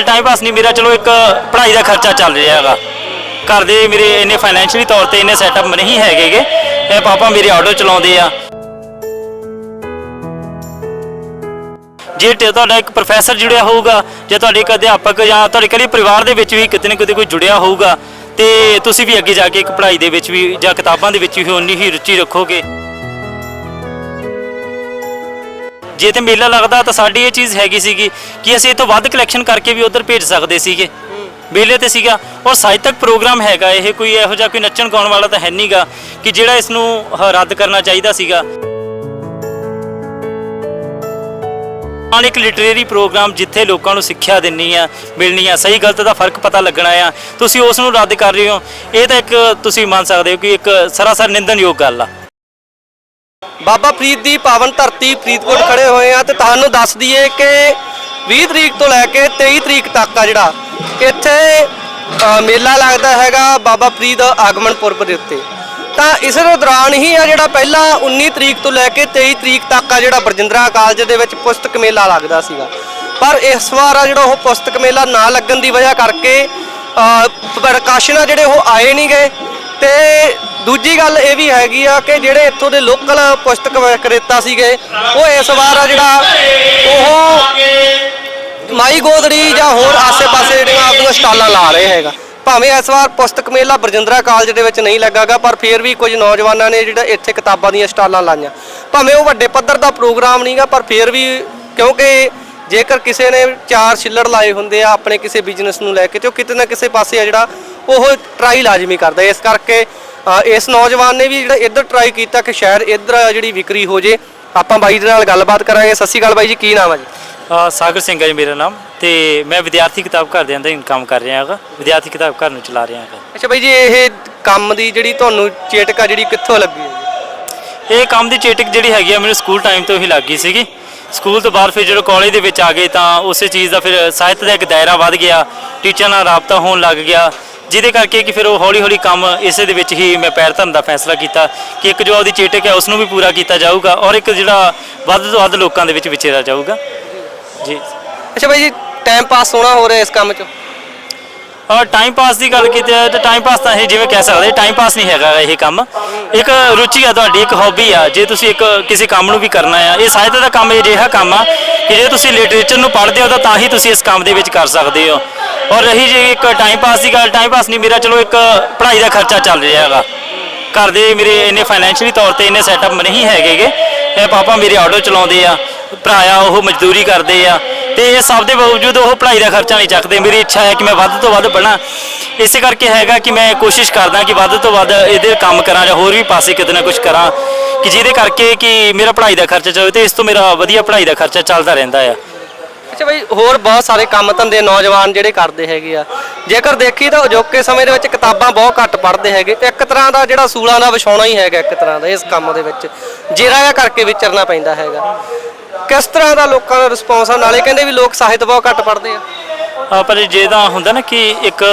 ਗੱਲ time pass ਨਹੀਂ, ਮੇਰਾ ਚਲੋ ਇੱਕ ਪੜ੍ਹਾਈ ਦਾ ਖਰਚਾ ਚੱਲ ਰਿਹਾ ਹੈਗਾ। ਘਰ ਦੇ ਮੇਰੇ ਇੰਨੇ ਫਾਈਨੈਂਸ਼ੀਅਲੀ ਤੌਰ ਤੇ ਇੰਨੇ ਸੈਟਅਪ ਨਹੀਂ ਹੈਗੇਗੇ ਇਹ ਪਾਪਾ ਮੇਰੇ ਆਟੋ ਚਲਾਉਂਦੇ ਆ। ਜੇ ਤੇ ਤੁਹਾਡਾ ਇੱਕ ਪ੍ਰੋਫੈਸਰ ਜੁੜਿਆ ਹੋਊਗਾ, ਜੇ ਤੁਹਾਡੇ ਇੱਕ ਅਧਿਆਪਕ, ਜਾਂ ਤੁਹਾਡੇ ਕਲੀ ਪਰਿਵਾਰ ਦੇ ਵਿੱਚ ਵੀ ਕਿਤੇ ਨਾ ਕਿਤੇ ਕੋਈ ਜੁੜਿਆ ਹੋਊਗਾ, ਤੇ ਤੁਸੀਂ ਵੀ ਅੱਗੇ ਜਾ ਕੇ ਇੱਕ ਪੜ੍ਹਾਈ ਦੇ ਵਿੱਚ ਵੀ, ਜਾਂ ਕਿਤਾਬਾਂ ਦੇ ਵਿੱਚ ਵੀ ਉਨੀ ਹੀ ਰੁਚੀ ਰੱਖੋਗੇ। ਜੇ ਤੇ ਮੇਲਾ ਲੱਗਦਾ ਤਾਂ ਸਾਡੀ ਇਹ ਚੀਜ਼ ਹੈਗੀ ਸੀਗੀ ਕਿ ਅਸੀਂ ਇਹ ਤੋਂ ਵੱਧ ਕਲੈਕਸ਼ਨ ਕਰਕੇ ਵੀ ਉਧਰ ਭੇਜ ਸਕਦੇ ਸੀਗੇ। ਮੇਲੇ ਤੇ ਸੀਗਾ। ਔਰ ਸਾਹਿਤਕ ਪ੍ਰੋਗਰਾਮ ਹੈਗਾ ਇਹ, ਕੋਈ ਇਹੋ ਜਿਹਾ ਕੋਈ ਨੱਚਣ ਗਾਉਣ ਵਾਲਾ ਤਾਂ ਹੈ ਨਹੀਂਗਾ ਕਿ ਜਿਹੜਾ ਇਸ ਨੂੰ ਹ- ਰੱਦ ਕਰਨਾ ਚਾਹੀਦਾ ਸੀਗਾ। ਆਨ ਇੱਕ ਲਿਟਰੇਰੀ ਪ੍ਰੋਗਰਾਮ ਜਿੱਥੇ ਲੋਕਾਂ ਨੂੰ ਸਿੱਖਿਆ ਦੇਣੀ ਆ ਮਿਲਣੀ ਆ, ਸਹੀ ਗਲਤ ਦਾ ਫ਼ਰਕ ਪਤਾ ਲੱਗਣਾ ਆ, ਤੁਸੀਂ ਉਸ ਨੂੰ ਰੱਦ ਕਰ ਰਹੇ ਹੋ। ਇਹ ਤਾਂ ਇੱਕ ਤੁਸੀਂ ਮੰਨ ਸਕਦੇ ਹੋ ਕਿ ਇੱਕ ਸਰਾਸਰ ਨਿੰਦਣਯੋਗ ਗੱਲ ਆ। ਬਾਬਾ ਫਰੀਦ ਦੀ ਪਾਵਨ ਧਰਤੀ ਫਰੀਦਕੋਟ ਖੜੇ ਹੋਏ ਆ ਤੇ ਤੁਹਾਨੂੰ ਦੱਸ ਦਈਏ ਕਿ 20 ਤਰੀਕ ਤੋਂ ਲੈ ਕੇ 23 ਤਰੀਕ ਤੱਕ ਆ ਜਿਹੜਾ ਇੱਥੇ ਅ, ਮੇਲਾ ਲੱਗਦਾ ਹੈਗਾ ਬਾਬਾ ਫਰੀਦ ਆਗਮਨ ਪੁਰਬ ਦੇ ਉੱਤੇ। ਤਾਂ ਇਸ ਦੇ ਦੌਰਾਨ ਹੀ ਆ ਜਿਹੜਾ ਪਹਿਲਾਂ 19 ਤਰੀਕ ਤੋਂ ਲੈ ਕੇ 23 ਤਰੀਕ ਤੱਕ ਆ ਜਿਹੜਾ ਬਰਜਿੰਦਰਾ ਕਾਲਜ ਦੇ ਵਿੱਚ ਪੁਸਤਕ ਮੇਲਾ ਲੱਗਦਾ ਸੀਗਾ। ਪਰ ਇਸ ਵਾਰ ਆ ਜਿਹੜਾ ਉਹ ਪੁਸਤਕ ਮੇਲਾ ਨਾ ਲੱਗਣ ਦੀ ਵਜ੍ਹਾ ਕਰਕੇ ਅ, ਪ੍ਰਕਾਸ਼ਨ ਆ ਜਿਹੜੇ ਉਹ ਆਏ ਨਹੀਂ ਗਏ ਤੇ ਦੂਜੀ ਗੱਲ ਇਹ ਵੀ ਹੈਗੀ ਆ ਕਿ ਜਿਹੜੇ ਇੱਥੋਂ ਦੇ ਲੋਕਲ ਪੁਸਤਕ ਵਿਕਰੇਤਾ ਸੀਗੇ, ਉਹ ਇਸ ਵਾਰ ਆ ਜਿਹੜਾ ਉਹ ਮਾਈ ਗੋਦੜੀ ਜਾਂ ਹੋਰ ਆਸੇ-ਪਾਸੇ ਜਿਹੜੀਆਂ ਆਪਣੀਆਂ ਸਟਾਲਾਂ ਲਾ ਰਹੇ ਹੈਗਾ। ਭਾਵੇਂ ਇਸ ਵਾਰ ਪੁਸਤਕ ਮੇਲਾ ਬਰਜਿੰਦਰਾ ਕਾਲਜ ਦੇ ਵਿੱਚ ਨਹੀਂ ਲੱਗਾਗਾ, ਪਰ ਫਿਰ ਵੀ ਕੁਝ ਨੌਜਵਾਨਾਂ ਨੇ ਜਿਹੜਾ ਇੱਥੇ ਕਿਤਾਬਾਂ ਦੀਆਂ ਸਟਾਲਾਂ ਲਾਈਆਂ। ਭਾਵੇਂ ਉਹ ਵੱਡੇ ਪੱਧਰ ਦਾ ਪ੍ਰੋਗਰਾਮ ਨਹੀਂਗਾ, ਪਰ ਫਿਰ ਵੀ ਕਿਉਂਕਿ ਜੇਕਰ ਕਿਸੇ ਨੇ ਚਾਰ ਛਿੱਲੜ ਲਾਏ ਹੁੰਦੇ ਆ ਆਪਣੇ ਕਿਸੇ ਬਿਜ਼ਨਸ ਨੂੰ ਲੈ ਕੇ, ਤੇ ਉਹ ਕਿਤੇ ਨਾ ਕਿਸੇ ਪਾਸੇ ਆ ਜਿਹੜਾ ਉਹ ਟਰਾਈ ਲਾਜ਼ਮੀ ਕਰਦਾ। ਇਸ ਕਰਕੇ ਇਸ ਨੌਜਵਾਨ ਨੇ ਵੀ ਜਿਹੜਾ ਇੱਧਰ ਟਰਾਈ ਕੀਤਾ ਕਿ ਸ਼ਾਇਦ ਇੱਧਰ ਜਿਹੜੀ ਵਿਕਰੀ ਹੋ ਜੇ। ਆਪਾਂ ਬਾਈ ਦੇ ਨਾਲ ਗੱਲਬਾਤ ਕਰਾਂਗੇ। ਸਤਿ ਸ਼੍ਰੀ ਅਕਾਲ ਬਾਈ ਜੀ ਕੀ ਨਾਮ ਹੈ ਜੀ? ਸਾਗਰ ਸਿੰਘ ਹੈ ਜੀ ਮੇਰਾ ਨਾਮ ਤੇ ਮੈਂ ਵਿਦਿਆਰਥੀ ਕਿਤਾਬ ਘਰ ਦੇ ਅੰਦਰ ਕੰਮ ਕਰ ਰਿਹਾ ਹੈਗਾ। ਵਿਦਿਆਰਥੀ ਕਿਤਾਬ ਘਰ ਨੂੰ ਚਲਾ ਰਿਹਾ ਹੈਗਾ। ਅੱਛਾ ਬਾਈ ਜੀ ਇਹ ਕੰਮ ਦੀ ਜਿਹੜੀ ਤੁਹਾਨੂੰ ਚੇਟਕਾ ਜਿਹੜੀ ਕਿੱਥੋਂ ਲੱਗੀ ਹੈ? ਇਹ ਕੰਮ ਦੀ ਚੇਟਕ ਜਿਹੜੀ ਹੈਗੀ ਆ ਮੈਨੂੰ ਸਕੂਲ ਟਾਈਮ ਤੋਂ ਹੀ ਲੱਗੀ ਸੀਗੀ। ਸਕੂਲ ਤੋਂ ਬਾਅਦ ਫਿਰ ਜਦੋਂ ਕਾਲਜ ਦੇ ਵਿੱਚ ਆ ਗਏ ਤਾਂ ਉਸੇ ਚੀਜ਼ ਦਾ ਫਿਰ ਸਾਹਿਤ ਦਾ ਇੱਕ ਦਾਇਰਾ ਵੱਧ ਗਿਆ। ਟੀਚਰ ਨਾਲ ਰਾਬਤਾ ਹੋਣ ਲੱਗ ਗਿਆ। ਜਿਹਦੇ ਕਰਕੇ ਕਿ ਫਿਰ ਉਹ ਹੌਲੀ ਹੌਲੀ ਕੰਮ ਇਸੇ ਦੇ ਵਿੱਚ ਹੀ ਮੈਂ ਪੈਰ ਧਰਨ ਦਾ ਫੈਸਲਾ ਕੀਤਾ ਕਿ ਇੱਕ ਜੋ ਉਹਦੀ ਚੇਟਕ ਹੈ ਉਸ ਨੂੰ ਵੀ ਪੂਰਾ ਕੀਤਾ ਜਾਊਗਾ ਔਰ ਇੱਕ ਜਿਹੜਾ ਵੱਧ ਤੋਂ ਵੱਧ ਲੋਕਾਂ ਦੇ ਵਿੱਚ ਵਿਚੇਰਾ ਜਾਊਗਾ। ਜੀ। ਅੱਛਾ ਬਾਈ ਜੀ ਟਾਈਮ ਪਾਸ ਹੋਣਾ ਹੋ ਰਿਹਾ ਇਸ ਕੰਮ 'ਚ? ਔਰ ਟਾਈਮ ਪਾਸ ਦੀ ਗੱਲ ਕੀਤੀ ਜਾਏ ਤਾਂ ਟਾਈਮ ਪਾਸ ਤਾਂ ਇਹ ਜਿਵੇਂ ਕਹਿ ਸਕਦੇ ਟਾਈਮ ਪਾਸ ਨਹੀਂ ਹੈਗਾ ਇਹ ਕੰਮ। ਇੱਕ ਰੁਚੀ ਆ ਤੁਹਾਡੀ ਇੱਕ ਹੌਬੀ ਆ ਜੇ ਤੁਸੀਂ ਇੱਕ ਕਿਸੇ ਕੰਮ ਨੂੰ ਵੀ ਕਰਨਾ ਆ ਇਹ ਸਾਹਿਤ ਦਾ ਕੰਮ ਇਹ ਅਜਿਹਾ ਕੰਮ ਆ ਕਿ ਜੇ ਤੁਸੀਂ ਲਿਟਰੇਚਰ ਨੂੰ ਪੜ੍ਹਦੇ ਹੋ ਤਾਂ ਤਾਂ ਹੀ ਤੁਸੀਂ ਇਸ ਕੰਮ ਦੇ ਵਿੱਚ ਕਰ ਸਕਦੇ ਹੋ। ਔਰ ਰਹੀ ਜੇ ਇੱਕ ਟਾਈਮ ਪਾਸ ਦੀ ਗੱਲ ਟਾਈਮ ਪਾਸ ਨਹੀਂ, ਮੇਰਾ ਚਲੋ ਇੱਕ ਪੜ੍ਹਾਈ ਦਾ ਖਰਚਾ ਚੱਲ ਰਿਹਾ ਹੈਗਾ। ਘਰ ਦੇ ਮੇਰੇ ਇੰਨੇ ਫਾਈਨੈਂਸ਼ੀਅਲੀ ਤੌਰ ਤੇ ਇੰਨੇ ਸੈਟਅਪ ਨਹੀਂ ਹੈਗੇਗੇ ਇਹ ਪਾਪਾ ਮੇਰੇ ਆਟੋ ਚਲਾਉਂਦੇ ਆ, ਭਰਾ ਆ, ਉਹ ਮਜ਼ਦੂਰੀ ਕਰਦੇ ਆ। ਤੇ ਇਹ ਸਭ ਦੇ ਬਾਵਜੂਦ ਉਹ ਪੜ੍ਹਾਈ ਦਾ ਖਰਚਾ ਨਹੀਂ ਚੱਕਦੇ। ਮੇਰੀ ਇੱਛਾ ਹੈ ਕਿ ਮੈਂ ਵੱਧ ਤੋਂ ਵੱਧ ਪੜ੍ਹਾਂ। ਇਸੇ ਕਰਕੇ ਹੈਗਾ ਕਿ ਮੈਂ ਕੋਸ਼ਿਸ਼ ਕਰਦਾ ਕਿ ਵੱਧ ਤੋਂ ਵੱਧ ਇਹਦੇ ਕੰਮ ਕਰਾਂ ਜਾਂ ਹੋਰ ਵੀ ਪਾਸੇ ਕਿਤੇ ਨਾ ਕੁਝ ਕਰਾਂ। ਕਿ ਜਿਹਦੇ ਕਰਕੇ ਕਿ ਮੇਰਾ ਪੜ੍ਹਾਈ ਦਾ ਖਰਚਾ ਚੱਲੇ ਤੇ ਇਸ ਤੋਂ ਮੇਰਾ ਵਧੀਆ ਪੜ੍ਹਾਈ ਦਾ ਖਰਚਾ ਚੱਲਦਾ ਰਹਿੰਦਾ ਆ। ਅੱਛਾ ਬਾਈ ਹੋਰ ਬਹੁਤ ਸਾਰੇ ਕੰਮ ਧੰਦੇ ਨੌਜਵਾਨ ਜਿਹੜੇ ਕਰਦੇ ਹੈਗੇ ਆ। ਜੇਕਰ ਦੇਖੀ ਤਾਂ ਅਜੋਕੇ ਸਮੇਂ ਦੇ ਵਿੱਚ ਕਿਤਾਬਾਂ ਬਹੁਤ ਘੱਟ ਪੜ੍ਹਦੇ ਹੈਗੇ। ਇੱਕ ਤਰ੍ਹਾਂ ਦਾ ਜਿਹੜਾ ਸੂਲਾਂ ਦਾ ਵਿਛਾਉਣਾ ਹੀ ਹੈਗਾ ਇੱਕ ਤਰ੍ਹਾਂ ਦਾ ਇਸ ਕੰਮ ਦੇ ਵਿੱਚ। ਜੇਰਾ ਜਿਹਾ ਕਰਕੇ ਵਿਚਰਨਾ ਪੈਂਦਾ ਹੈਗਾ। ਕਿਸ ਤਰ੍ਹਾਂ ਦਾ ਲੋਕਾਂ ਦਾ ਰਿਸਪੌਂਸ ਆ? ਨਾਲੇ ਕਹਿੰਦੇ ਵੀ ਲੋਕ ਸਾਹਿਤ ਬਹੁਤ ਘੱਟ ਪੜ੍ਹਦੇ ਆ। ਆ ਪਰ ਜੇ ਤਾਂ ਹੁੰਦਾ ਨਾ ਕਿ ਇੱਕ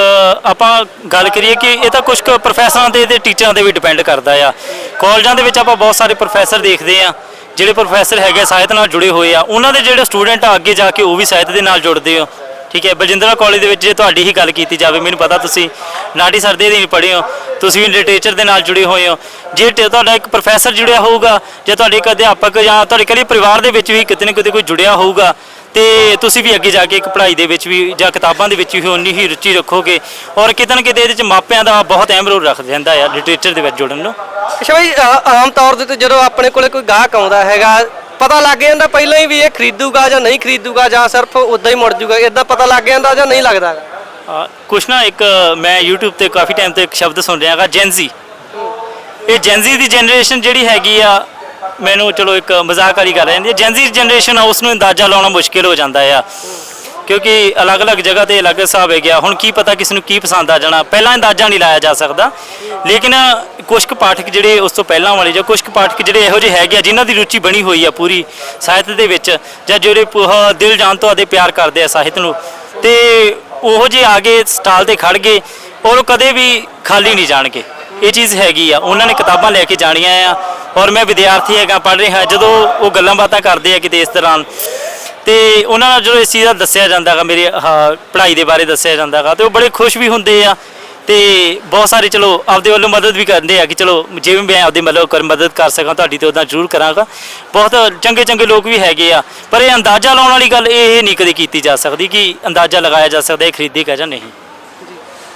ਆਪਾਂ ਗੱਲ ਕਰੀਏ ਕਿ ਇਹ ਤਾਂ ਕੁਝ ਕੁ ਪ੍ਰੋਫੈਸਰਾਂ ਤੇ ਤੇ ਟੀਚਰਾਂ ਤੇ ਵੀ ਡਿਪੈਂਡ ਕਰਦਾ ਆ। ਕਾਲਜਾਂ ਦੇ ਵਿੱਚ ਆਪਾਂ ਬਹੁਤ ਸਾਰੇ ਪ੍ਰੋਫੈਸਰ ਦੇਖਦੇ ਆ। ਜਿਹੜੇ ਪ੍ਰੋਫੈਸਰ ਹੈਗੇ ਸਾਹਿਤ ਨਾਲ ਜੁੜੇ ਹੋਏ ਆ, ਉਹਨਾਂ ਦੇ ਜਿਹੜੇ ਸਟੂਡੈਂਟ ਆ ਅੱਗੇ ਜਾ ਕੇ ਉਹ ਵੀ ਸਾਹਿਤ ਦੇ ਨਾਲ ਜੁੜਦੇ ਹੋ ਠੀਕ ਹੈ, ਬਲਜਿੰਦਰਾ ਕਾਲਜ ਦੇ ਵਿੱਚ ਜੇ ਤੁਹਾਡੀ ਹੀ ਗੱਲ ਕੀਤੀ ਜਾਵੇ, ਮੈਨੂੰ ਪਤਾ ਤੁਸੀਂ ਨਾਟੀ ਸਰ ਦੇ ਅਧੀਨ ਪੜ੍ਹੇ ਹੋ, ਤੁਸੀਂ ਵੀ ਲਿਟਰੇਚਰ ਦੇ ਨਾਲ ਜੁੜੇ ਹੋਏ ਹੋ। ਜੇ ਟ, ਤੁਹਾਡਾ ਇੱਕ ਪ੍ਰੋਫੈਸਰ ਜੁੜਿਆ ਹੋਊਗਾ, ਜੇ ਤੁਹਾਡੇ ਇੱਕ ਅਧਿਆਪਕ ਜਾਂ ਤੁਹਾਡੇ ਕਲੀ ਪਰਿਵਾਰ ਦੇ ਵਿੱਚ ਵੀ ਕਿਤੇ ਨਾ ਕਿਤੇ ਕੋਈ ਜੁੜਿਆ ਹੋਊਗਾ ਤੇ ਤੁਸੀਂ ਵੀ ਅੱਗੇ ਜਾ ਕੇ ਇੱਕ ਪੜ੍ਹਾਈ ਦੇ ਵਿੱਚ ਵੀ ਜਾਂ ਕਿਤਾਬਾਂ ਦੇ ਵਿੱਚ ਵੀ ਉਨੀ ਹੀ ਰੁਚੀ ਰੱਖੋਗੇ ਔਰ ਕਿਤੇ ਨਾ ਕਿਤੇ ਇਹਦੇ ਵਿੱਚ ਮਾਪਿਆਂ ਦਾ ਬਹੁਤ ਅਹਿਮ ਰੋਲ ਰੱਖ ਜਾਂਦਾ ਹੈ ਲਿਟਰੇਚਰ ਦੇ ਵਿੱਚ ਜੁੜਨ ਨੂੰ। ਅੱਛਾ ਬਾਈ ਆਮ ਤੌਰ ਦੇ ਤੇ ਜਦੋਂ ਆਪਣੇ ਕੋਲੇ ਕੋਈ ਗਾਹਕ ਆਉਂਦਾ ਹੈਗਾ ਪਤਾ ਲੱਗ ਜਾਂਦਾ ਪਹਿਲਾਂ ਹੀ ਵੀ ਇਹ ਖਰੀਦੂਗਾ ਜਾਂ ਨਹੀਂ ਖਰੀਦੂਗਾ ਜਾਂ ਸਿਰਫ ਉਦਾਂ ਹੀ ਮੁੜ ਜੂਗਾ ਇਦਾਂ ਪਤਾ ਲੱਗ ਜਾਂਦਾ ਜਾਂ ਨਹੀਂ ਲੱਗਦਾ ਕੁਛ ਨਾ ਇੱਕ ਮੈਂ YouTube ਤੇ ਕਾਫੀ ਟਾਈਮ ਤੋਂ ਇੱਕ ਸ਼ਬਦ ਸੁਣ ਰਿਹਾ ਹੈਗਾ ਜੈਨਜ਼ੀ ਇਹ ਜੈਨਜ਼ੀ ਦੀ ਜਨਰੇਸ਼ਨ ਜਿਹੜੀ ਹੈਗੀ ਆ ਮੈਨੂੰ ਚਲੋ ਇੱਕ ਮਜ਼ਾਕ ਕਰ ਗੱਲ ਰਹਿੰਦੀ ਹੈ। ਜੈਨਜ਼ੀ ਜਨਰੇਸ਼ਨ ਆ ਉਸ ਨੂੰ ਅੰਦਾਜ਼ਾ ਲਾਉਣਾ ਮੁਸ਼ਕਿਲ ਹੋ ਜਾਂਦਾ ਆ। ਕਿਉਂਕਿ ਅਲੱਗ-ਅਲੱਗ ਜਗ੍ਹਾ ਤੇ ਅਲੱਗ ਹਿਸਾਬ ਹੈ ਗਿਆ ਹੁਣ ਕੀ ਪਤਾ ਕਿਸ ਨੂੰ ਕੀ ਪਸੰਦ ਆ ਜਾਣਾ। ਪਹਿਲਾਂ ਅੰਦਾਜ਼ਾ ਨਹੀਂ ਲਾਇਆ ਜਾ ਸਕਦਾ। ਲੇਕਿਨ ਕੁਝ ਕੁ ਪਾਠਕ ਜਿਹੜੇ ਉਸ ਤੋਂ ਪਹਿਲਾਂ ਵਾਲੇ ਜਾਂ ਕੁਝ ਕੁ ਪਾਠਕ ਜਿਹੜੇ ਇਹੋ ਜਿਹੇ ਹੈਗੇ ਆ, ਜਿਨ੍ਹਾਂ ਦੀ ਰੁਚੀ ਬਣੀ ਹੋਈ ਆ ਪੂਰੀ ਸਾਹਿਤ ਦੇ ਵਿੱਚ, ਜਾਂ ਜਿਹੜੇ ਦਿਲ ਜਾਨ ਤੋਂ ਆਦੇ ਪਿਆਰ ਕਰਦੇ ਆ ਸਾਹਿਤ ਨੂੰ, ਤੇ ਉਹੋ ਜਿਹੇ ਆ ਗਏ, ਸਟਾਲ ਤੇ ਖੜ ਗਏ, ਔਰ ਉਹ ਕਦੇ ਵੀ ਖਾਲੀ ਨਹੀਂ ਜਾਣਗੇ। ਇਹ ਚੀਜ਼ ਹੈਗੀ ਆ, ਉਹਨਾਂ ਨੇ ਕਿਤਾਬਾਂ ਲੈ ਕੇ ਜਾਣੀਆਂ ਆ। ਔਰ ਮੈਂ ਵਿਦਿਆਰਥੀ ਹੈਗਾ, ਪੜ੍ਹ ਰਿਹਾ, ਜਦੋਂ ਉਹ ਗੱਲਾਂ ਬਾਤਾਂ ਕਰਦੇ ਆ ਕਿਤੇ ਇਸ ਦੌਰਾਨ, ਤੇ ਉਹਨਾਂ ਨਾਲ ਜਦੋਂ ਇਸ ਚੀਜ਼ ਦਾ ਦੱਸਿਆ ਜਾਂਦਾਗਾ, ਮੇਰੇ ਪੜ੍ਹਾਈ ਦੇ ਬਾਰੇ ਦੱਸਿਆ ਜਾਂਦਾਗਾ, ਤੇ ਉਹ ਬੜੇ ਖੁਸ਼ ਵੀ ਹੁੰਦੇ ਆ, ਤੇ ਬਹੁਤ ਸਾਰੇ ਚਲੋ ਆਪਦੇ ਵੱਲੋਂ ਮਦਦ ਵੀ ਕਰਦੇ ਆ ਕਿ ਚਲੋ ਜਿਵੇਂ ਮੈਂ ਆਪਦੇ ਮਤਲਬ ਕਰ ਮਦਦ ਕਰ ਸਕਾਂ, ਤੁਹਾਡੀ ਤੇ ਉਹਦਾ ਜ਼ਰੂਰ ਕਰਾਂਗਾ। ਬਹੁਤ ਚੰਗੇ ਚੰਗੇ ਲੋਕ ਵੀ ਹੈਗੇ ਆ, ਪਰ ਇਹ ਅੰਦਾਜ਼ਾ ਲਾਉਣ ਵਾਲੀ ਗੱਲ ਇਹ ਨਹੀਂ ਕਦੇ ਕੀਤੀ ਜਾ ਸਕਦੀ ਕਿ ਅੰਦਾਜ਼ਾ ਲਗਾਇਆ ਜਾ ਸਕਦਾ ਇਹ ਖਰੀਦੇਗਾ ਜਾਂ ਨਹੀਂ।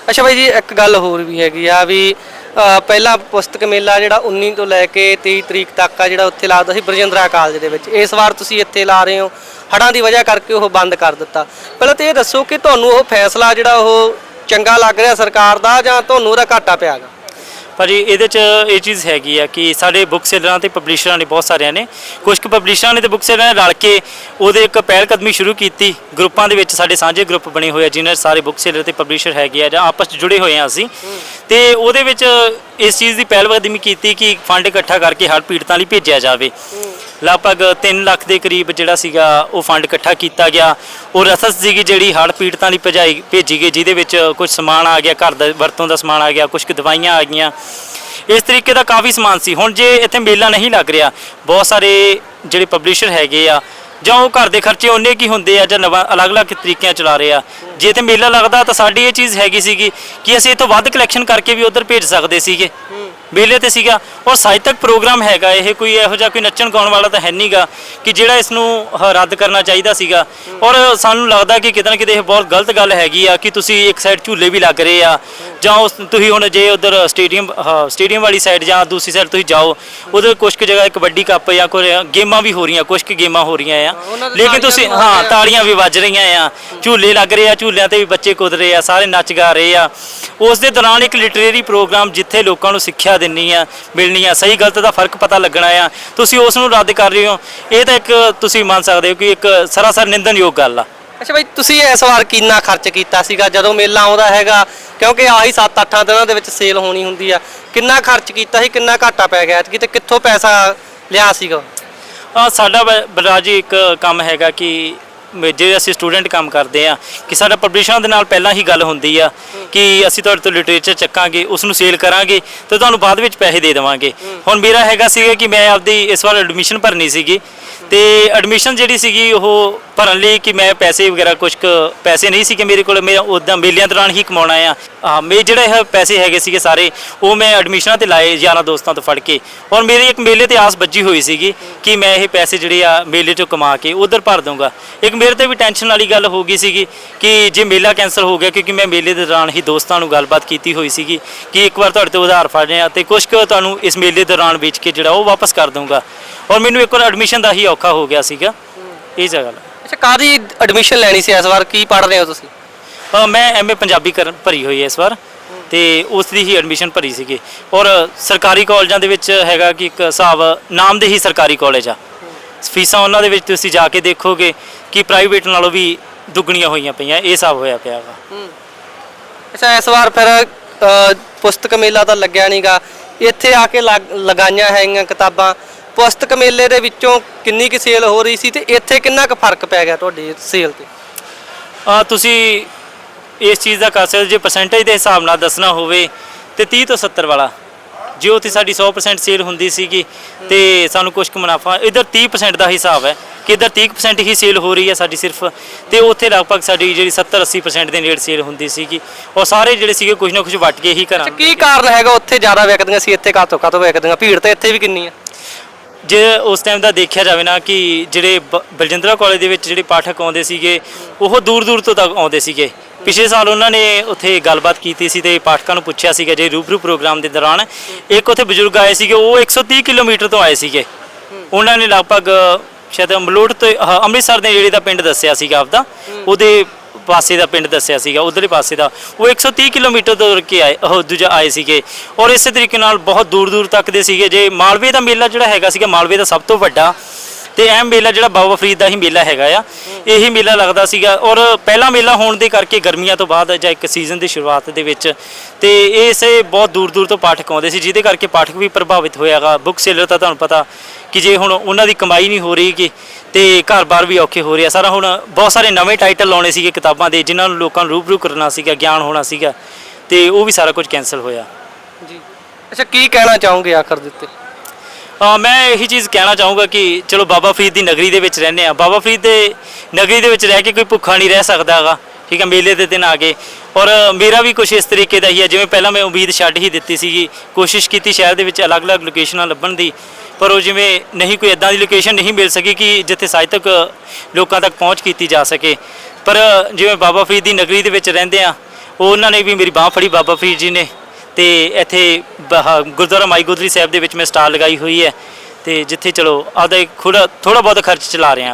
ਅੱਛਾ ਬਾਈ ਜੀ, ਇੱਕ ਗੱਲ ਹੋਰ ਵੀ ਹੈਗੀ ਆ ਵੀ ਪਹਿਲਾ ਪੁਸਤਕ ਮੇਲਾ ਜਿਹੜਾ 19 ਤੋਂ ਲੈ ਕੇ 23 ਤਰੀਕ ਤੱਕ ਆ ਜਿਹੜਾ ਉੱਥੇ ਲੱਗਦਾ ਸੀ ਬਰਜਿੰਦਰਾ ਕਾਲਜ ਦੇ ਵਿੱਚ। ਇਸ ਵਾਰ ਤੁਸੀਂ ਇੱਥੇ ਲਾ ਰਹੇ ਹੋ। ਹੜ੍ਹਾਂ ਦੀ ਵਜ੍ਹਾ ਕਰਕੇ ਉਹ ਬੰਦ ਕਰ ਦਿੱਤਾ। ਪਹਿਲਾਂ ਤੇ ਇਹ ਦੱਸੋ ਕਿ ਤੁਹਾਨੂੰ ਉਹ ਫੈਸਲਾ ਜਿਹੜਾ ਉਹ ਚੰਗਾ ਲੱਗ ਰਿਹਾ ਸਰਕਾਰ ਦਾ ਜਾਂ ਤੁਹਾਨੂੰ ਉਹਦਾ ਘਾਟਾ ਪਿਆਗਾ ਭਾਜੀ, ਇਹਦੇ ਚ ਇਹ ਚੀਜ਼ ਹੈਗੀ ਆ ਕਿ ਸਾਡੇ ਬੁੱਕ ਸੇਲਰਾਂ ਤੇ ਪਬਲਿਸ਼ਰਾਂ ਨੇ ਬਹੁਤ ਸਾਰਿਆਂ ਨੇ। ਕੁਝ ਕੁ ਪਬਲਿਸ਼ਰਾਂ ਨੇ ਤੇ ਬੁੱਕ ਸੇਲਰਾਂ ਨੇ ਰਲ ਕੇ ਉਹਦੇ ਇੱਕ ਪਹਿਲ ਕਦਮੀ ਸ਼ੁਰੂ ਕੀਤੀ। ਗਰੁੱਪਾਂ ਦੇ ਵਿੱਚ ਸਾਡੇ ਸਾਂਝੇ ਗਰੁੱਪ ਬਣੇ ਹੋਏ ਆ, ਜਿਨ੍ਹਾਂ 'ਚ ਸਾਰੇ ਬੁੱਕ ਸੇਲਰ ਤੇ ਪਬਲਿਸ਼ਰ ਹੈਗੇ ਆ ਜਾਂ ਆਪਸ 'ਚ ਜੁੜੇ ਹੋਏ ਆ ਅਸੀਂ। ਤੇ ਉਹਦੇ ਵਿੱਚ ਇਸ ਚੀਜ਼ ਦੀ ਪਹਿਲ ਕਦਮੀ ਕੀਤੀ ਕਿ ਫੰਡ ਇਕੱਠਾ ਕਰਕੇ ਹੜ੍ਹ ਪੀੜਤਾਂ ਲਈ ਭੇਜਿਆ ਜਾਵੇ। ਲਗਭਗ 3 ਲੱਖ ਦੇ ਕਰੀਬ ਜਿਹੜਾ ਸੀਗਾ ਉਹ ਫੰਡ ਇਕੱਠਾ ਕੀਤਾ ਗਿਆ। ਉਹ ਰਸਦ ਸੀਗੀ ਜਿਹੜੀ ਹੜ੍ਹ ਪੀੜਤਾਂ ਲਈ ਭਜਾਈ ਭੇਜੀ ਗਈ, ਜਿਹਦੇ ਵਿੱਚ ਕੁਝ ਸਮਾਨ ਆ ਗਿਆ, ਘਰ ਦਾ ਵਰਤੋਂ ਦਾ ਸਮਾਨ ਆ ਗਿਆ, ਕੁਝ ਕੁ ਦਵਾਈਆਂ ਆ ਗਈਆਂ। ਇਸ ਤਰੀਕੇ ਦਾ ਕਾਫੀ ਸਮਾਨ ਸੀ। ਹੁਣ ਜੇ ਇੱਥੇ ਮੇਲਾ ਨਹੀਂ ਲੱਗ ਰਿਹਾ, ਬਹੁਤ ਸਾਰੇ ਜਿਹੜੇ ਪਬਲਿਸ਼ਰ ਹੈਗੇ ਆ, ਜਾਂ ਉਹ ਘਰ ਦੇ ਖਰਚੇ ਉਹਨੇ ਕੀ ਹੁੰਦੇ ਆ, ਜਾਂ ਨਵਾਂ ਅਲੱਗ-ਅਲੱਗ ਤਰੀਕਿਆਂ ਚਲਾ ਰਹੇ ਆ। ਜੇ ਤੇ ਮੇਲਾ ਲੱਗਦਾ ਤਾਂ ਸਾਡੀ ਇਹ ਚੀਜ਼ ਹੈਗੀ ਸੀਗੀ ਕਿ ਅਸੀਂ ਇਹ ਤੋਂ ਵੱਧ ਕਲੈਕਸ਼ਨ ਕਰਕੇ ਵੀ ਉਧਰ ਭੇਜ ਸਕਦੇ ਸੀਗੇ। ਮੇਲੇ ਤੇ ਸੀਗਾ। ਔਰ ਸਾਹਿਤਕ ਪ੍ਰੋਗਰਾਮ ਹੈਗਾ ਇਹ ਕੋਈ ਇਹੋ ਜਿਹਾ ਕੋਈ ਨੱਚਣ ਗਾਉਣ ਵਾਲਾ ਤਾਂ ਹੈ ਨਹੀਂਗਾ ਕਿ ਜਿਹੜਾ ਇਸ ਨੂੰ ਹ- ਰੱਦ ਕਰਨਾ ਚਾਹੀਦਾ ਸੀਗਾ। ਔਰ ਸਾਨੂੰ ਲੱਗਦਾ ਕਿ ਕਿਤੇ ਨਾ ਕਿਤੇ ਇਹ ਬਹੁਤ ਗਲਤ ਗੱਲ ਹੈਗੀ ਆ ਕਿ ਤੁਸੀਂ ਇੱਕ ਸਾਈਡ ਝੂਲੇ ਵੀ ਲੱਗ ਰਹੇ ਆ। ਜਾਂ ਉਸ ਤੁਸੀਂ ਹੁਣ ਜੇ ਉਧਰ ਸਟੇਡੀਅਮ ਸਟੇਡੀਅਮ ਵਾਲੀ ਸਾਈਡ ਜਾਂ ਦੂਸਰੀ ਸਾਈਡ ਤੁਸੀਂ ਜਾਓ ਉਧਰ ਕੁਝ ਕੁ ਜਗ੍ਹਾ ਕਬੱਡੀ ਕੱਪ ਜਾਂ ਕੋਈ ਗੇਮਾਂ ਵੀ ਹੋ ਰਹੀਆਂ ਕੁਝ ਕੁ ਗੇਮਾਂ ਹੋ ਰਹੀਆਂ ਆ। ਉਹਨਾਂ ਦੇ ਲੇਕਿਨ ਤਾੜੀਆਂ ਤੁਸੀਂ ਵੀ ਵੱਜ ਹਾਂ ਰਹੀਆਂ। ਤਾੜੀਆਂ ਵੀ ਵੱਜ ਰਹੀਆਂ ਆ। ਝੂਲੇ ਲੱਗ ਰਹੇ ਆ ਝੂਲਿਆਂ ਤੇ ਵੀ ਬੱਚੇ ਕੁੱਦ ਰਹੇ ਆ ਸਾਰੇ ਨੱਚ ਗਾ ਰਹੇ ਆ। ਉਸ ਦੇ ਦੌਰਾਨ ਇੱਕ ਲਿਟਰੇਰੀ ਪ੍ਰੋਗਰਾਮ ਜਿੱਥੇ ਲੋਕਾਂ ਨੂੰ ਸਿੱਖਿਆ ਦੇਣੀ ਆ ਮਿਲਣੀ ਆ ਸਹੀ ਗਲਤ ਦਾ ਫ਼ਰਕ ਪਤਾ ਲੱਗਣਾ ਆ। ਤੁਸੀਂ ਉਸ ਨੂੰ ਰੱਦ ਕਰ ਰਹੇ ਹੋ। ਇਹ ਤਾਂ ਇੱਕ ਤੁਸੀਂ ਮੰਨ ਸਕਦੇ ਹੋ ਕਿ ਇੱਕ ਸਰਾਸਰ ਨਿੰਦਨਯੋਗ ਗੱਲ ਆ। ਅੱਛਾ ਬਾਈ ਤੁਸੀਂ ਇਸ ਵਾਰ ਕਿੰਨਾ ਖਰਚ ਕੀਤਾ ਸੀਗਾ? ਜਦੋਂ ਮੇਲਾ ਆਉਂਦਾ ਹੈਗਾ ਕਿਉਂਕਿ ਆਹੀ 7-8 ਦਿਨਾਂ ਦੇ ਵਿੱਚ ਸੇਲ ਹੋਣੀ ਹੁੰਦੀ ਆ। ਕਿੰਨਾ ਖਰਚ ਕੀਤਾ ਸੀ ਕਿੰਨਾ ਘਾਟਾ ਪੈ ਗਿਆ? ਕਿਤੇ ਕਿੱਥੋਂ ਪੈਸਾ ਲਿਆ ਸੀਗਾ? ਆ ਸਾਡਾ ਬ- ਬਲਰਾਜ ਜੀ ਇੱਕ ਕੰਮ ਹੈਗਾ ਕਿ ਜੇ ਅਸੀਂ ਸਟੂਡੈਂਟ ਕੰਮ ਕਰਦੇ ਆ ਕਿ ਸਾਡਾ ਪਬਲਿਸ਼ਰਾਂ ਦੇ ਨਾਲ ਪਹਿਲਾਂ ਹੀ ਗੱਲ ਹੁੰਦੀ ਆ ਕਿ ਅਸੀਂ ਤੁਹਾਡੇ ਤੋਂ ਲਿਟਰੇਚਰ ਚੱਕਾਂਗੇ ਉਸ ਨੂੰ ਸੇਲ ਕਰਾਂਗੇ ਤੇ ਤੁਹਾਨੂੰ ਬਾਅਦ ਵਿੱਚ ਪੈਸੇ ਦੇ ਦੇਵਾਂਗੇ। ਹੁਣ ਮੇਰਾ ਹੈਗਾ ਸੀਗਾ ਕਿ ਮੈਂ ਆਪਦੀ ਇਸ ਵਾਰ ਐਡਮਿਸ਼ਨ ਭਰਨੀ ਸੀਗੀ। ਤੇ ਐਡਮਿਸ਼ਨ ਜਿਹੜੀ ਸੀਗੀ ਉਹ ਭਰਨ ਲਈ ਕਿ ਮੈਂ ਪੈਸੇ ਵਗੈਰਾ ਕੁਝ ਕੁ ਪੈਸੇ ਨਹੀਂ ਸੀਗੇ ਮੇਰੇ ਕੋਲ, ਮੈਂ ਉਦਾਂ ਮੇਲਿਆਂ ਦੌਰਾਨ ਹੀ ਕਮਾਉਣਾ ਆ ਹਾਂ, ਮੇ ਜਿਹੜੇ ਇਹ ਪੈਸੇ ਹੈਗੇ ਸੀਗੇ ਸਾਰੇ, ਉਹ ਮੈਂ ਐਡਮਿਸ਼ਨਾਂ ਤੇ ਲਾਏ ਯਾਰਾਂ ਦੋਸਤਾਂ ਤੋਂ ਫੜ ਕੇ। ਔਰ ਮੇਰੀ ਇੱਕ ਮੇਲੇ ਤੇ ਆਸ ਬੱਜੀ ਹੋਈ ਸੀਗੀ ਕਿ ਮੈਂ ਇਹ ਪੈਸੇ ਜਿਹੜੇ ਆ ਮੇਲੇ ਚੋਂ ਕਮਾ ਕੇ ਉਧਰ ਭਰ ਦੂੰਗਾ ਇੱਕ ਮੇਰੇ ਤੇ ਵੀ ਟੈਨਸ਼ਨ ਵਾਲੀ ਗੱਲ ਹੋ ਗਈ ਸੀਗੀ ਕਿ ਜੇ ਮੇਲਾ ਕੈਨਸਲ ਹੋ ਗਿਆ, ਕਿਉਂਕਿ ਮੈਂ ਮੇਲੇ ਦੇ ਦੌਰਾਨ ਹੀ ਦੋਸਤਾਂ ਨੂੰ ਗੱਲਬਾਤ ਕੀਤੀ ਹੋਈ ਸੀਗੀ ਕਿ ਇੱਕ ਵਾਰ ਤੁਹਾਡੇ ਤੋਂ ਉਧਾਰ ਫੜ ਰਿਹਾ ਤੇ ਕੁਝ ਕੁ ਤੁਹਾਨੂੰ ਇਸ ਮੇਲੇ ਦੌਰਾਨ ਵੇਚ ਕੇ ਜਿਹੜਾ ਉਹ ਵਾਪਸ ਕਰ ਦੂੰਗਾ ਔਰ ਮੈਨੂੰ ਇੱਕ ਵਾਰ ਐਡਮਿਸ਼ਨ ਦਾ ਹੀ ਔਖਾ ਹੋ ਗਿਆ ਸੀਗਾ। ਇਹ ਜਗ੍ਹਾ ਅੱਛਾ ਕਾਦੀ ਐਡਮਿਸ਼ਨ ਲੈਣੀ ਸੀ ਇਸ ਵਾਰ? ਕੀ ਪੜ੍ਹ ਰਹੇ ਹੋ ਤੁਸੀਂ? ਅ, ਮੈਂ ਐਮਏ ਪੰਜਾਬੀ ਕਰਨ ਭਰੀ ਹੋਈ ਹੈ ਇਸ ਵਾਰ ਤੇ ਉਸ ਦੀ ਹੀ ਐਡਮਿਸ਼ਨ ਭਰੀ ਸੀਗੀ। ਔਰ ਸਰਕਾਰੀ ਕਾਲਜਾਂ ਦੇ ਵਿੱਚ ਹੈਗਾ ਕਿ ਇੱਕ ਹਿਸਾਬ ਨਾਮ ਦੇ ਹੀ ਸਰਕਾਰੀ ਕਾਲਜ ਆ। ਫੀਸਾਂ ਉਹਨਾਂ ਦੇ ਵਿੱਚ ਤੁਸੀਂ ਜਾ ਕੇ ਦੇਖੋਗੇ ਕਿ ਪ੍ਰਾਈਵੇਟ ਨਾਲੋਂ ਵੀ ਦੁੱਗਣੀਆਂ ਹੋਈਆਂ ਪਈਆਂ। ਇਹ ਹਿਸਾਬ ਹੋਇਆ ਪਿਆ ਵਾ। ਅੱਛਾ ਇਸ ਵਾਰ ਫਿਰ ਅ, ਪੁਸਤਕ ਮੇਲਾ ਤਾਂ ਲੱਗਿਆ ਨਹੀਂਗਾ ਇੱਥੇ ਆ ਕੇ ਲੱਗ- ਲਗਾਈਆਂ ਹੈਗੀਆਂ ਕਿਤਾਬਾਂ। ਪੁਸਤਕ ਮੇਲੇ ਦੇ ਵਿੱਚੋਂ ਕਿੰਨੀ ਕੁ ਸੇਲ ਹੋ ਰਹੀ ਸੀ ਤੇ ਇੱਥੇ ਕਿੰਨਾ ਕੁ ਫ਼ਰਕ ਪੈ ਗਿਆ ਤੁਹਾਡੀ ਸੇਲ ਤੇ? ਆ ਤੁਸੀਂ ਇਸ ਚੀਜ਼ ਦਾ ਕਰ ਸਕਦੇ ਜੇ ਪਰਸੈਂਟੇਜ ਦੇ ਹਿਸਾਬ ਨਾਲ ਦੱਸਣਾ ਹੋਵੇ ਤੇ 30 ਤੋਂ 70 ਵਾਲਾ। ਜੇ ਉੱਥੇ ਸਾਡੀ 100% ਸੇਲ ਹੁੰਦੀ ਸੀਗੀ ਤੇ ਸਾਨੂੰ ਕੁਝ ਕੁ ਮੁਨਾਫਾ ਇਧਰ 30% ਦਾ ਹਿਸਾਬ ਹੈ ਕਿ ਇਧਰ 30% ਹੀ ਸੇਲ ਹੋ ਰਹੀ ਹੈ ਸਾਡੀ ਸਿਰਫ ਤੇ ਉੱਥੇ ਲਗਭਗ ਸਾਡੀ ਜਿਹੜੀ 70 80% ਦੇ ਨੇੜੇ ਸੇਲ ਹੁੰਦੀ ਸੀਗੀ ਔਰ ਸਾਰੇ ਜਿਹੜੇ ਸੀਗੇ ਕੁਝ ਨਾ ਕੁਝ ਵਟ ਕੇ ਹੀ ਘਰਾਂ ਅੱਛਾ ਕੀ ਕਾਰਨ ਹੈਗਾ ਉੱਥੇ ਜ਼ਿਆਦਾ ਵਿਕਦੀਆਂ ਸੀ ਇੱਥੇ ਕਾਤੋਂ ਕਾਤੋਂ ਵਿਕਦੀਆਂ ਭੀੜ ਤਾਂ ਇੱਥੇ ਵੀ ਕਿੰਨੀ ਆ ਜੇ ਉਸ ਟਾਈਮ ਦਾ ਦੇਖਿਆ ਜਾਵੇ ਨਾ ਕਿ ਜਿਹੜੇ ਬ- ਬਲਜਿੰਦਰਾ ਕਾਲਜ ਦੇ ਵਿੱਚ ਜਿਹੜੇ ਪਾਠਕ ਆਉਂਦੇ ਸੀਗੇ ਉਹ ਦੂਰ ਦੂਰ ਤੋਂ ਤੱਕ ਆਉਂਦੇ ਸੀਗੇ। ਪਿਛਲੇ ਸਾਲ ਉਹਨਾਂ ਨੇ ਉੱਥੇ ਗੱਲਬਾਤ ਕੀਤੀ ਸੀ ਤੇ ਪਾਠਕਾਂ ਨੂੰ ਪੁੱਛਿਆ ਸੀਗਾ ਜੇ ਰੂਬਰੂ ਪ੍ਰੋਗਰਾਮ ਦੇ ਦੌਰਾਨ ਇੱਕ ਉੱਥੇ ਬਜ਼ੁਰਗ ਆਏ ਸੀਗੇ ਉਹ 130 ਕਿਲੋਮੀਟਰ ਤੋਂ ਆਏ ਸੀਗੇ। ਉਹਨਾਂ ਨੇ ਲਗਭਗ ਸ਼ਾਇਦ ਮਲੋਟ ਤੋਂ ਆਹ, ਅੰਮ੍ਰਿਤਸਰ ਦੇ ਜਿਹੜੇ ਦਾ ਪਿੰਡ ਦੱਸਿਆ ਸੀਗਾ ਆਪਦਾ। ਉਹਦੇ ਪਾਸੇ ਦਾ ਪਿੰਡ ਦੱਸਿਆ ਸੀਗਾ, ਉਧਰਲੇ ਪਾਸੇ ਦਾ। ਉਹ 130 ਕਿਲੋਮੀਟਰ ਤੋਂ ਤੁਰ ਕੇ ਆਏ, ਉਹ ਦੂਜਾ ਆਏ ਸੀਗੇ। ਔਰ ਇਸੇ ਤਰੀਕੇ ਨਾਲ ਬਹੁਤ ਦੂਰ ਦੂਰ ਤੱਕ ਦੇ ਸੀਗੇ। ਜੇ ਮਾਲਵੇ ਦਾ ਮੇਲਾ ਜਿਹੜਾ ਹੈਗਾ ਸੀਗਾ, ਮਾਲਵੇ ਦਾ ਸਭ ਤੋਂ ਵੱਡਾ ਤੇ ਇਹ ਮੇਲਾ ਜਿਹੜਾ ਬਾਬਾ ਫਰੀਦ ਦਾ ਹੀ ਮੇਲਾ ਹੈਗਾ ਆ। ਇਹੀ ਮੇਲਾ ਲੱਗਦਾ ਸੀਗਾ। ਔਰ ਪਹਿਲਾ ਮੇਲਾ ਹੋਣ ਦੇ ਕਰਕੇ ਗਰਮੀਆਂ ਤੋਂ ਬਾਅਦ ਜਾਂ ਇੱਕ ਸੀਜ਼ਨ ਦੀ ਸ਼ੁਰੂਆਤ ਦੇ ਵਿੱਚ ਤੇ ਇਸੇ ਬਹੁਤ ਦੂਰ ਦੂਰ ਤੋਂ ਪਾਠਕ ਆਉਂਦੇ ਸੀ, ਜਿਹਦੇ ਕਰਕੇ ਪਾਠਕ ਵੀ ਪ੍ਰਭਾਵਿਤ ਹੋਇਆਗਾ। ਬੁੱਕ ਸੇਲਰ ਤਾਂ ਤੁਹਾਨੂੰ ਪਤਾ ਕਿ ਜੇ ਹੁਣ ਉਹਨਾਂ ਦੀ ਕਮਾਈ ਨਹੀਂ ਹੋ ਰਹੀ ਕਿ ਤੇ ਘਰ-ਬਾਰ ਵੀ ਔਖੇ ਹੋ ਰਹੇ ਆ। ਸਾਰਾ ਹੁਣ ਬਹੁਤ ਸਾਰੇ ਨਵੇਂ ਟਾਈਟਲ ਲਾਉਣੇ ਸੀਗੇ ਕਿਤਾਬਾਂ ਦੇ, ਜਿਨ੍ਹਾਂ ਨੂੰ ਲੋਕਾਂ ਨੂੰ ਰੂਬਰੂ ਕਰਨਾ ਸੀਗਾ, ਗਿਆਨ ਹੋਣਾ ਸੀਗਾ ਤੇ ਉਹ ਵੀ ਸਾਰਾ ਕੁਝ ਕੈਨਸਲ ਹੋਇਆ। ਜੀ। ਅੱਛਾ, ਕੀ ਕਹਿਣਾ ਚਾਹੋਗੇ ਆਖਰ ਦੇ ਉੱਤੇ? ਮੈਂ ਇਹੀ ਚੀਜ਼ ਕਹਿਣਾ ਚਾਹੂੰਗਾ ਕਿ ਚਲੋ ਬਾਬਾ ਫਰੀਦ ਦੀ ਨਗਰੀ ਦੇ ਵਿੱਚ ਰਹਿੰਦੇ ਆ ਬਾਬਾ ਫਰੀਦ ਦੇ ਨਗਰੀ ਦੇ ਵਿੱਚ ਰਹਿ ਕੇ ਕੋਈ ਭੁੱਖਾ ਨਹੀਂ ਰਹਿ ਸਕਦਾ ਹੈਗਾ। ਠੀਕ ਹੈ, ਮੇਲੇ ਦੇ ਦਿਨ ਆ ਗਏ ਔਰ ਮੇਰਾ ਵੀ ਕੁਝ ਇਸ ਤਰੀਕੇ ਦਾ ਹੀ ਹੈ। ਜਿਵੇਂ ਪਹਿਲਾਂ ਮੈਂ ਉਮੀਦ ਛੱਡ ਹੀ ਦਿੱਤੀ ਸੀਗੀ, ਕੋਸ਼ਿਸ਼ ਕੀਤੀ ਸ਼ਹਿਰ ਦੇ ਵਿੱਚ ਅਲੱਗ-ਅਲੱਗ ਲੋਕੇਸ਼ਨਾਂ ਲੱਭਣ ਦੀ। ਪਰ ਉਹ ਜਿਵੇਂ ਨਹੀਂ ਕੋਈ ਇਦਾਂ ਦੀ ਲੋਕੇਸ਼ਨ ਨਹੀਂ ਮਿਲ ਸਕੀ ਕਿ ਜਿੱਥੇ ਸਾਹਿਤਕ ਲੋਕਾਂ ਤੱਕ ਪਹੁੰਚ ਕੀਤੀ ਜਾ ਸਕੇ। ਪਰ ਜਿਵੇਂ ਬਾਬਾ ਫਰੀਦ ਦੀ ਨਗਰੀ ਦੇ ਵਿੱਚ ਰਹਿੰਦੇ ਆ ਉਹਨਾਂ ਨੇ ਵੀ ਮੇਰੀ ਬਾਹ ਫੜੀ ਬਾਬਾ ਫਰੀਦ ਜੀ ਨੇ। ਤੇ ਇੱਥੇ ਗੁਰਦੁਆਰਾ ਮਾਈ ਗੋਦਰੀ ਸਾਹਿਬ ਦੇ ਵਿੱਚ ਮੈਂ ਸਟਾਲ ਲਗਾਈ ਹੋਈ ਹੈ ਤੇ ਜਿੱਥੇ ਚਲੋ ਆਪਦਾ ਥੋੜਾ ਥੋੜਾ ਬਹੁਤ ਖਰਚ ਚਲਾ ਰਹੇ। ਹਾਂ